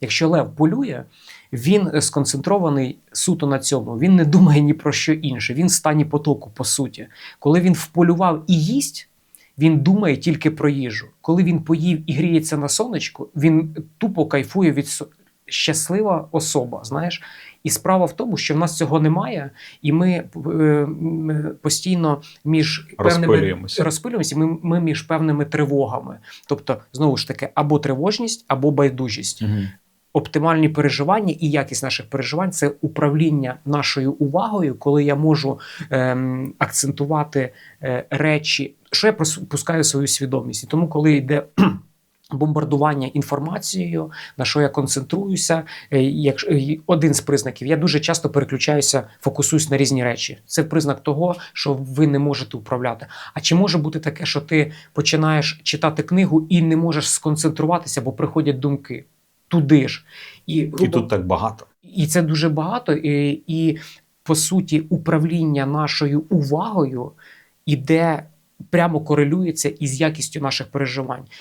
Якщо лев полює, він сконцентрований суто на цьому. Він не думає ні про що інше. Він в стані потоку, по суті. Коли він вполював і їсть, він думає тільки про їжу. Коли він поїв і гріється на сонечку, він тупо кайфує від со- щаслива особа. Знаєш, і справа в тому, що в нас цього немає, і ми е, постійно між певними Розпилюємося. розпилюємося, ми, ми між певними тривогами. Тобто, знову ж таки, або тривожність, або байдужість. Оптимальні переживання і якість наших переживань це управління нашою увагою, коли я можу ем, акцентувати е, речі, що я пускаю свою свідомість. І тому, коли йде бомбардування інформацією, на що я концентруюся, е, е, один з признаків, я дуже часто переключаюся, фокусуюсь на різні речі. Це признак того, що ви не можете управляти. А чи може бути таке, що ти починаєш читати книгу і не можеш сконцентруватися, бо приходять думки туди ж. І, І тут так багато. і це дуже багато. І, і по суті, управління нашою увагою іде прямо корелюється із якістю наших переживань.